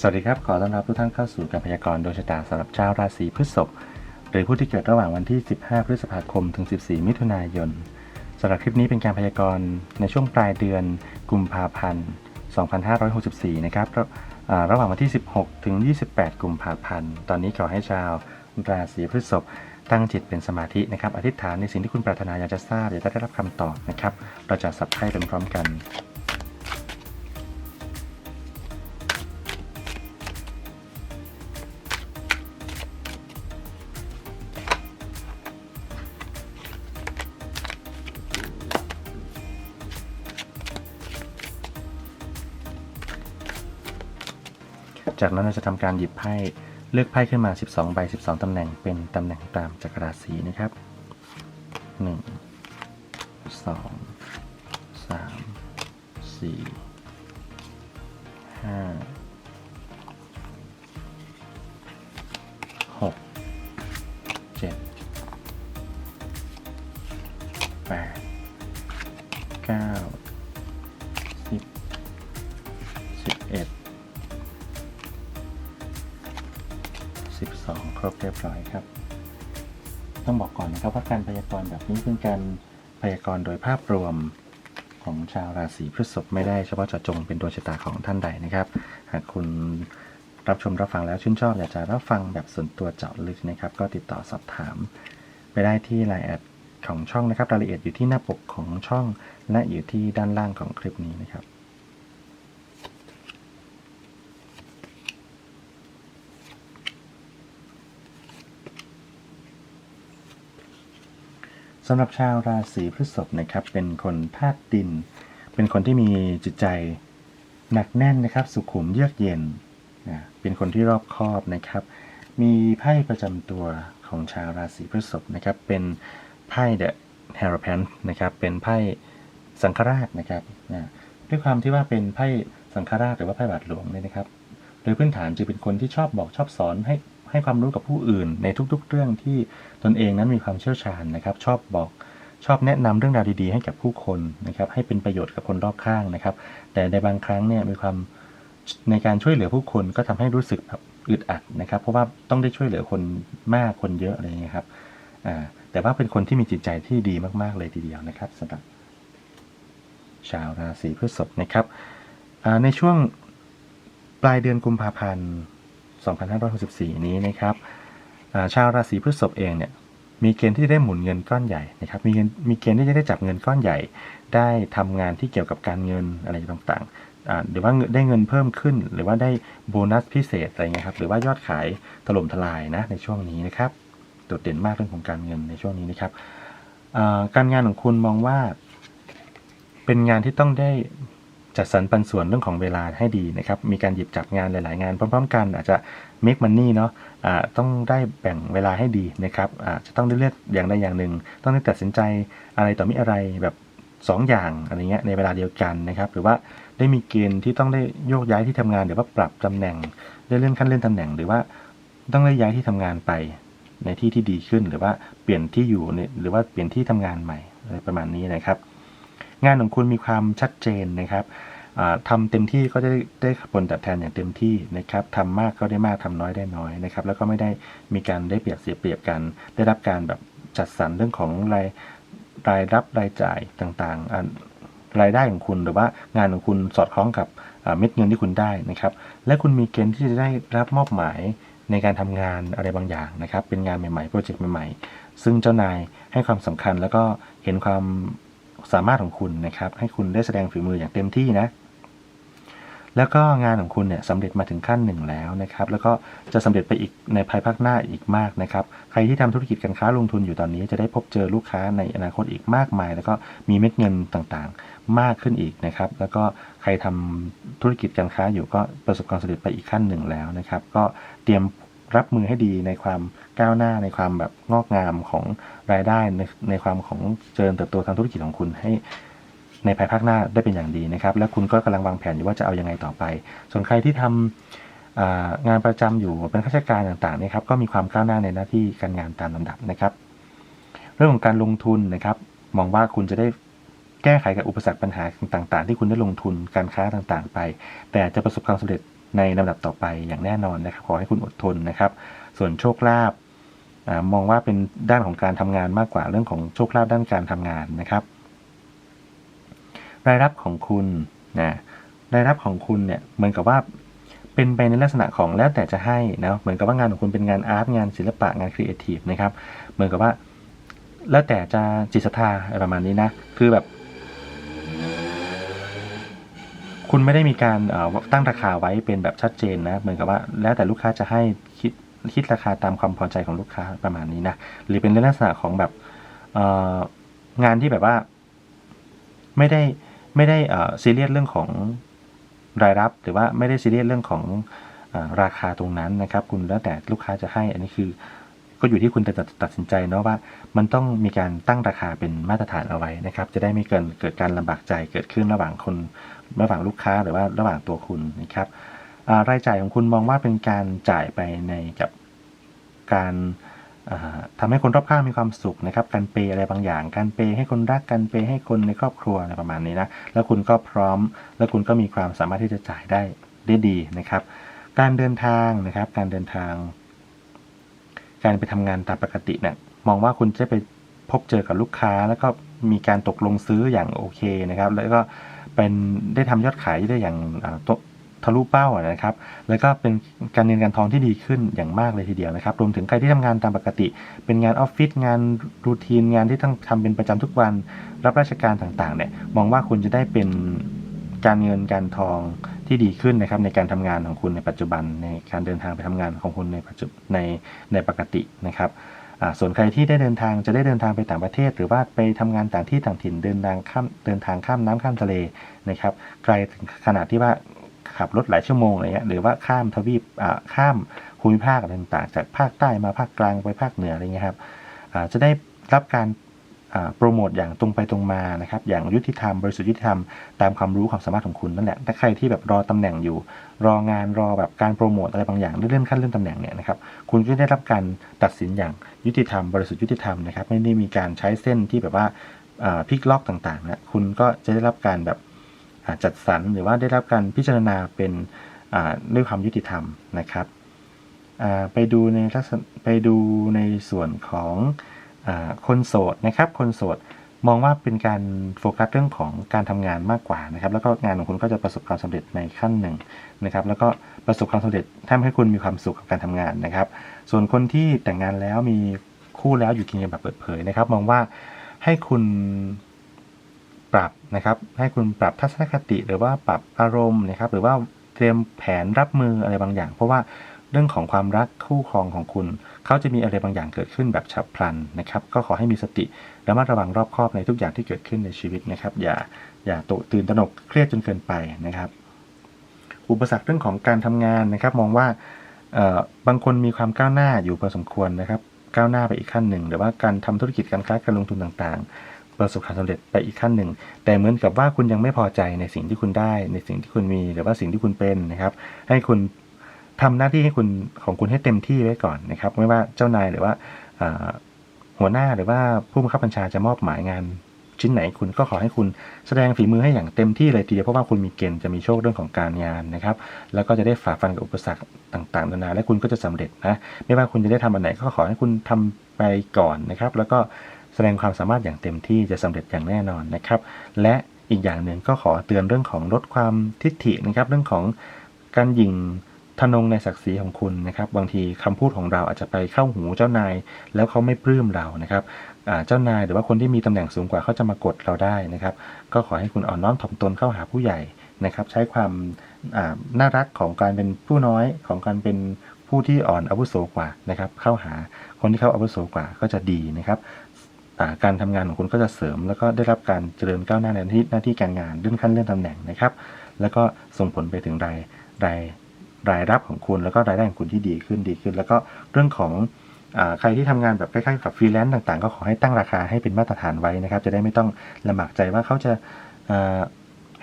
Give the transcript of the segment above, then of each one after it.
สวัสดีครับ ขอต้อนรับทุกท่านเข้าสู่การพยากรณ์ดวงชะตาสำหรับชาวราศีพฤษภหรือผู้ที่เกิดระหว่างวันที่ 15 พฤษภาคม ถึง 14 มิถุนายนสำหรับคลิปนี้เป็นการพยากรณ์ในช่วงปลายเดือนกุมภาพันธ์ 2564 นะครับระหว่างวันที่ 16 ถึง 28 กุมภาพันธ์ ตอนนี้ขอให้ชาวราศีพฤษภตั้งจิตเป็นสมาธินะครับ อธิษฐานในสิ่งที่คุณปรารถนาอยากจะทราบอยากจะได้รับคำตอบนะครับ เราจะสับไพ่เป็นพร้อมกัน จากนั้นเราจะทำการหยิบไพ่เลือกไพ่ขึ้นมา 12 ใบ 12ตำแหน่งเป็นตำแหน่งตามจักรราศีนะครับ 1 2 3 4 5 6 7 8 9 เรียบร้อยครับ ต้องบอกก่อนนะครับว่าการพยากรณ์แบบนี้เป็นการพยากรณ์โดยภาพรวมของชาวราศีพฤษภไม่ได้เฉพาะเจาะจงเป็นดวงชะตาของท่านใดนะครับ หากคุณรับชมรับฟังแล้วชื่นชอบอยากจะรับฟังแบบส่วนตัวเจาะลึกนะครับ ก็ติดต่อสอบถาม ไปได้ที่ไลน์แอดของช่องนะครับรายละเอียดอยู่ที่หน้าปกของช่อง และอยู่ที่ด้านล่างของคลิปนี้นะครับ สำหรับชาวราศีพฤษภนะครับ เป็นคนธาตุดิน เป็นคนที่มีจิตใจหนักแน่นนะครับ สุขุมเยือกเย็นนะเป็นคนที่รอบคอบนะครับ มีไพ่ประจำตัวของชาวราศีพฤษภนะครับ เป็นไพ่เดอะแฮร์แพนนะครับ เป็นไพ่สังฆราชนะครับนะด้วยความที่ว่าเป็นไพ่สังฆราชหรือว่าไพ่บาทหลวงเนี่ยนะครับ โดยพื้นฐานจะเป็นคนที่ชอบบอกชอบสอนให้ ให้ความรู้กับผู้อื่น ในทุกๆ เรื่องที่ตนเองนั้นมีความเชี่ยวชาญนะครับ ชอบบอกชอบแนะนำเรื่องราวดีๆ ให้กับผู้คนนะครับให้เป็นประโยชน์กับคนรอบข้างนะครับ แต่ในบางครั้งเนี่ยมีความในการช่วยเหลือผู้คนก็ทำให้รู้สึกแบบอึดอัดนะครับ เพราะว่าต้องได้ช่วยเหลือคนมากคนเยอะอะไรอย่างเงี้ยครับอ่าแต่ว่าเป็นคนที่มีจิตใจที่ดีมากๆเลยทีเดียวนะครับสำหรับชาวราศีพฤษภนะครับในช่วงปลายเดือนกุมภาพันธ์ 2564 นี้นะครับชาวราศีพฤษภเองเนี่ยมีเกณฑ์ที่จะได้หมุนเงินก้อนใหญ่นะครับมีเงินมีเกณฑ์ที่จะได้จับเงินก้อนใหญ่ ได้ทำงานที่เกี่ยวกับการเงินอะไรต่างๆหรือว่าได้เงินเพิ่มขึ้น หรือว่าได้โบนัสพิเศษอะไรเงี้ยครับหรือว่ายอดขายถล่มทลายนะในช่วงนี้นะครับโดดเด่นมากเรื่องของการเงินในช่วงนี้นะครับการงานของคุณมองว่า เป็นงานที่ต้องได้ จัดสรรปันส่วนเรื่องของเวลาให้ดีนะครับ มีการหยิบจับงานหลาย ๆ งานพร้อม ๆ กัน อาจจะ make money เนาะอ่าต้องได้แบ่งเวลาให้ดีนะครับอาจะต้องได้เลือกอย่างใดอย่างหนึ่ง ต้องได้ตัดสินใจอะไรต่อมิอะไรแบบสองอย่างอะไรเงี้ยในเวลาเดียวกันนะครับ หรือว่าได้มีเกณฑ์ที่ต้องได้โยกย้ายที่ทำงานหรือว่าปรับตำแหน่ง ได้เลื่อนขั้นเลื่อนตำแหน่ง หรือว่าต้องได้ย้ายที่ทำงานไปในที่ที่ดีขึ้น หรือว่าเปลี่ยนที่อยู่ในหรือว่าเปลี่ยนที่ทำงานใหม่อะไรประมาณนี้นะครับ งานของคุณมีความชัดเจนนะครับอ่าทำเต็มที่ก็จะได้ได้ผลตอบแทนอย่างเต็มที่นะครับทำมากก็ได้มากทำน้อยได้น้อยนะครับ แล้วก็ไม่ได้มีการได้เปรียบเสียเปรียบกัน ได้รับการแบบจัดสรรเรื่องของรายรายรับรายจ่ายต่างๆอ่ารายได้ของคุณหรือว่างานของคุณสอดคล้องกับเม็ดเงินที่คุณได้นะครับ และคุณมีเกณฑ์ที่จะได้รับมอบหมายในการทำงานอะไรบางอย่างนะครับ เป็นงานใหม่ๆโปรเจกต์ใหม่ๆ ซึ่งเจ้านายให้ความสำคัญแล้วก็เห็นความ สามารถของคุณนะครับ ให้คุณได้แสดงฝีมืออย่างเต็มที่นะ แล้วก็งานของคุณเนี่ยสำเร็จมาถึงขั้นหนึ่งแล้วนะครับ แล้วก็จะสำเร็จไปอีกในภายภาคหน้าอีกมากนะครับ ใครที่ทำธุรกิจการค้าลงทุนอยู่ตอนนี้ จะได้พบเจอลูกค้าในอนาคตอีกมากมาย แล้วก็มีเม็ดเงินต่างๆ มากขึ้นอีกนะครับ แล้วก็ใครทำธุรกิจการค้าอยู่ก็ประสบความสำเร็จไปอีกขั้นหนึ่งแล้วนะครับ ก็เตรียม รับมือให้ดีในความก้าวหน้าในความแบบงอกงามของรายได้ในในความของเจริญเติบโตทางธุรกิจของคุณให้ในภายภาคหน้าได้เป็นอย่างดีนะครับ และคุณก็กำลังวางแผนอยู่ว่าจะเอายังไงต่อไป ส่วนใครที่ทำอ่างานประจำอยู่เป็นข้าราชการต่างๆนะครับ ก็มีความก้าวหน้าในหน้าที่การงานตามลำดับนะครับ เรื่องของการลงทุนนะครับ มองว่าคุณจะได้แก้ไขกับอุปสรรคปัญหาต่าง ๆ ที่คุณได้ลงทุนการค้าต่างๆ ไป แต่จะประสบความสำเร็จ ในลำดับต่อไปอย่างแน่นอนนะครับ ขอให้คุณอดทนนะครับ ส่วนโชคลาภมองว่าเป็นด้านของการทำงานมากกว่าเรื่องของโชคลาภด้านการทำงานนะครับ รายรับของคุณนะรายรับของคุณเนี่ยเหมือนกับว่าเป็นไปในลักษณะของแล้วแต่จะให้นะเหมือนกับว่างานของคุณเป็นงานอาร์ตงานศิลปะงานครีเอทีฟนะครับ เหมือนกับว่าแล้วแต่จะจิตศรัทธาอะไรประมาณนี้นะ คือแบบ คุณไม่ได้มีการตั้งราคาไว้เป็นแบบชัดเจนนะ เหมือนกับว่าแล้วแต่ลูกค้าจะให้คิดคิดราคาตามความพอใจของลูกค้าประมาณนี้นะ หรือเป็นในลักษณะของแบบงานที่แบบว่า ไม่ได้ไม่ได้เซีเรียสเรื่องของรายรับ หรือว่าไม่ได้ซีเรียสเรื่องของอราคาตรงนั้นนะครับ คุณแล้วแต่ลูกค้าจะให้ อันนี้คือก็อยู่ที่คุณจะตัดตัดสินใจเนาะว่า มันต้องมีการตั้งราคาเป็นมาตรฐานเอาไว้นะครับ จะได้ไม่เกินเกิดการลำบากใจเกิดขึ้นระหว่างคน ระหว่างลูกค้าหรือว่าระหว่างตัวคุณนะครับรายจ่ายของคุณมองว่าเป็นการจ่ายไปในกับการอ่าทำให้คนรอบข้างมีความสุขนะครับ การเปย์อะไรบางอย่าง การเปย์ให้คนรัก การเปย์ให้คนในครอบครัวอะไรประมาณนี้นะ แล้วคุณก็พร้อม แล้วคุณก็มีความสามารถที่จะจ่ายได้ได้ดีนะครับ การเดินทางนะครับ การเดินทาง การไปทำงานตามปกติเนี่ย มองว่าคุณจะไปพบเจอกับลูกค้า แล้วก็มีการตกลงซื้ออย่างโอเคนะครับ แล้วก็ เป็นได้ทำยอดขายได้อย่างทะลุเป้านะครับ แล้วก็เป็นการเงินการทองที่ดีขึ้นอย่างมากเลยทีเดียวนะครับ รวมถึงใครที่ทำงานตามปกติ เป็นงานออฟฟิศงานรูทีนงานที่ต้องทำเป็นประจำทุกวันรับราชการต่างๆเนี่ยมองว่าคุณจะได้เป็นการเงินการทองที่ดีขึ้นนะครับในการทำงานของคุณในปัจจุบันในการเดินทางไปทำงานของคุณในปัจจุในในปกตินะครับ ส่วนใครที่ได้เดินทางจะได้เดินทางไปต่างประเทศ หรือว่าไปทำงานต่างที่ต่างถิ่นเดินทางข้ามเดินทางข้ามน้ำข้ามทะเลนะครับไกลถึงขนาดที่ว่าขับรถหลายชั่วโมงอะไรเงี้ยหรือว่าข้ามทวีปข้ามภูมิภาคต่างๆ จากภาคใต้มาภาคกลางไปภาคเหนืออะไรเงี้ยครับจะได้รับการ โปรโมทอย่างตรงไปตรงมานะครับอย่างยุติธรรมบริสุทธิธรรมตามความรู้ความสามารถของคุณนั่นแหละถ้าใครที่แบบรอตำแหน่งอยู่ รองานรอแบบการโปรโมทอะไรบางอย่างเลื่อนขั้นเลื่อนตำแหน่งเนี่ยนะครับคุณก็ได้รับการตัดสินอย่างยุติธรรมบริสุทธิยุติธรรมนะครับไม่ได้มีการใช้เส้นที่แบบว่าพลิกล็อกต่างๆนะคุณก็จะได้รับการแบบจัดสรรหรือว่าได้รับการพิจารณาเป็นด้วยความยุติธรรมนะครับไปดูในลักษณะไปดูในส่วนของ คนโสดนะครับคนโสดมองว่าเป็นการโฟกัสเรื่องของการทำงานมากกว่านะครับ แล้วก็งานของคุณก็จะประสบความสำเร็จในขั้นหนึ่งนะครับ แล้วก็ประสบความสำเร็จทำให้คุณมีความสุขกับการทำงานนะครับ ส่วนคนที่แต่งงานแล้วมีคู่แล้วอยู่กินกันแบบเปิดเผยนะครับ มองว่าให้คุณปรับนะครับ ให้คุณปรับทัศนคติหรือว่าปรับอารมณ์นะครับ หรือว่าเตรียมแผนรับมืออะไรบางอย่าง เพราะว่า เรื่องของความรักคู่ครองของคุณ เขาจะมีอะไรบางอย่างเกิดขึ้นแบบฉับพลันนะครับ ก็ขอให้มีสติระมัดระวังรอบคอบในทุกอย่างที่เกิดขึ้นในชีวิตนะครับ อย่าอย่าตื่นตระหนกเครียดจนเกินไปนะครับ อุปสรรคเรื่องของการทำงานนะครับ มองว่าบางคนมีความก้าวหน้าอยู่พอสมควรนะครับ ก้าวหน้าไปอีกขั้นหนึ่งหรือว่าการทำธุรกิจการค้าการลงทุนต่างๆ ประสบความสำเร็จไปอีกขั้นหนึ่ง แต่เหมือนกับว่าคุณยังไม่พอใจในสิ่งที่คุณได้ ในสิ่งที่คุณมีหรือว่าสิ่งที่คุณเป็นนะครับ ให้คุณ ทำหน้าที่ให้คุณของคุณให้เต็มที่ไว้ก่อนนะครับ ไม่ว่าเจ้านายหรือว่าหัวหน้าหรือว่าผู้บังคับบัญชาจะมอบหมายงานชิ้นไหนคุณก็ขอให้คุณแสดงฝีมือให้อย่างเต็มที่เลยทีเดียวเพราะว่าคุณมีเกณฑ์จะมีโชคเรื่องของการงานนะครับ แล้วก็จะได้ฝ่าฟันกับอุปสรรคต่างๆนานาและคุณก็จะสำเร็จนะ ไม่ว่าคุณจะได้ทำอันไหนก็ขอให้คุณทำไปก่อนนะครับ แล้วก็แสดงความสามารถอย่างเต็มที่จะสำเร็จอย่างแน่นอนนะครับ และอีกอย่างหนึ่งก็ขอเตือนเรื่องของลดความทิฐินะครับ เรื่องของการยิง ทนงในศักดิ์ศรีของคุณนะครับบางทีคำพูดของเราอาจจะไปเข้าหูเจ้านาย แล้วเขาไม่ปลื้มเรานะครับเจ้านายหรือว่าคนที่มีตำแหน่งสูงกว่าเขาจะมากดเราได้นะครับ ก็ขอให้คุณอ่อนน้อมถ่อมตนเข้าหาผู้ใหญ่นะครับ ใช้ความน่ารักของการเป็นผู้น้อยของการเป็นผู้ที่อ่อนอาวุโสกว่านะครับ เข้าหาคนที่เขาอาวุโสกว่าก็จะดีนะครับการทำงานของคุณก็จะเสริม แล้วก็ได้รับการเจริญก้าวหน้าในหน้าที่การงานเลื่อนขั้นเลื่อนตำแหน่งนะครับ แล้วก็ส่งผลไปถึงรายราย รายรับของคุณแล้วก็รายได้ของคุณที่ดีขึ้นดีขึ้น แล้วก็เรื่องของอใครที่ทำงานแบบคล้ายๆกับฟรีแลนซ์ต่างๆ ก็ขอให้ตั้งราคาให้เป็นมาตรฐานไว้นะครับ จะได้ไม่ต้องลำบากใจว่าเขาจะ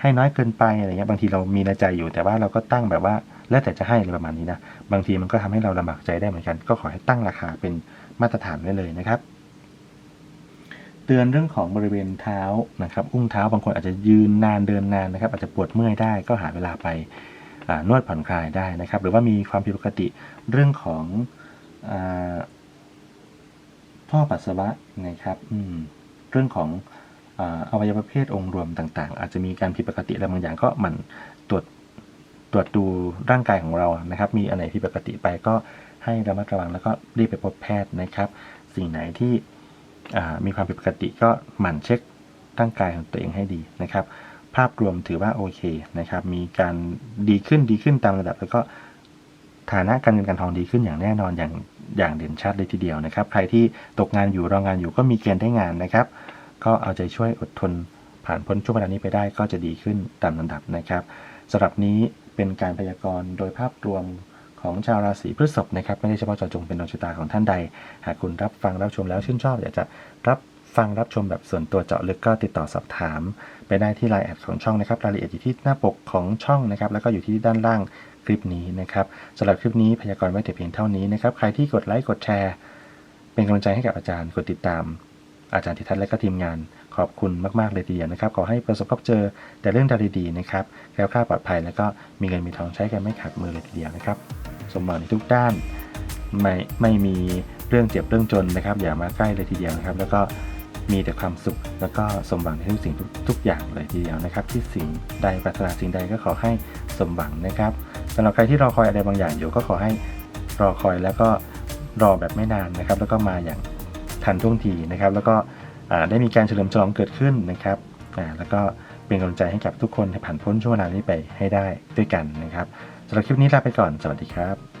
ให้น้อยเกินไปอะไรเงี้ยบางทีเรามีในใจอยู่ แต่ว่าเราก็ตั้งแบบว่าแล้วแต่จะให้อะไรประมาณนี้นะบางทีมันก็ทำให้เราลำบากใจได้เหมือนกัน ก็ขอให้ตั้งราคาเป็นมาตรฐานไว้เลยนะครับ เตือนเรื่องของบริเวณเท้านะครับ อุ้งเท้าบางคนอาจจะยืนนานเดินนานนะครับ อาจจะปวดเมื่อยได้ก็หาเวลาไป นวดผ่อนคลายได้นะครับ หรือว่ามีความผิดปกติเรื่องของอท่อปัสสาวะนะครับเรื่องของออวัยวะเพศองค์รวมต่าง ๆ อาจจะมีการผิดปกติอะไรบางอย่างก็หมั่นตรวจตรวจดูร่างกายของเรานะครับ มีอันไหนผิดปกติไปก็ให้ระมัดระวังแล้วก็รีบไปพบแพทย์นะครับ สิ่งไหนที่มีความผิดปกติก็หมั่นเช็คร่างกายของตัวเองให้ดีนะครับ ภาพรวมถือว่าโอเคนะครับ มีการดีขึ้นดีขึ้นตามระดับ แล้วก็ฐานะการเงินการทองดีขึ้นอย่างแน่นอนอย่างอย่างเด่นชัดเลยทีเดียวนะครับ ใครที่ตกงานอยู่รองงานอยู่ก็มีเกณฑ์ได้งานนะครับ ก็เอาใจช่วยอดทนผ่านพ้นช่วงเวลานี้ไปได้ก็จะดีขึ้นตามลำดับนะครับสำหรับนี้เป็นการพยากรณ์โดยภาพรวมของชาวราศีพฤษภนะครับ ไม่ได้เฉพาะเจาะจงเป็นดวงชะตาของท่านใด หากคุณรับฟังรับชมแล้วชื่นชอบ อยากจะรับ ฟังรับชมแบบส่วนตัวเจาะลึกก็ติดต่อสอบถาม ไปได้ที่ไลน์แอดของช่องนะครับรายละเอียดอยู่ที่หน้าปกของช่องนะครับ แล้วก็อยู่ที่ด้านล่างคลิปนี้นะครับสำหรับคลิปนี้พยากรณ์ไว้แต่เพียงเท่านี้นะครับ ใครที่กดไลค์กดแชร์ เป็นกำลังใจให้กับอาจารย์กดติดตาม อาจารย์ทิทัศน์และก็ทีมงาน ขอบคุณมาก ๆ เลยทีเดียวนะครับ ขอให้ประสบพบเจอแต่เรื่องราวดีๆนะครับแคล้วคลาดปลอดภัยแล้วก็มีเงินมีทองใช้กันไม่ขาดมือเลยทีเดียวนะครับ สมหวังในทุกด้าน ไม่ไม่มีเรื่องเจ็บเรื่องจนนะครับ อย่ามาใกล้เลยทีเดียวนะครับ แล้วก็ มีแต่ความสุข แล้วก็สมหวังในทุกสิ่งทุกทุกอย่างเลยทีเดียวนะครับ ที่สิ่งใดปรารถนาสิ่งใดก็ขอให้สมหวังนะครับสำหรับใครที่รอคอยอะไรบางอย่างอยู่ก็ขอให้รอคอยแล้วก็รอแบบไม่นานนะครับ แล้วก็มาอย่างทันท่วงทีนะครับ แล้วก็ได้มีการเฉลิมฉลองเกิดขึ้นนะครับแล้วก็เป็นกำลังใจให้กับทุกคนให้ผ่านพ้นช่วงเวลานี้ไปให้ได้ด้วยกันนะครับสำหรับคลิปนี้ลาไปก่อนสวัสดีครับ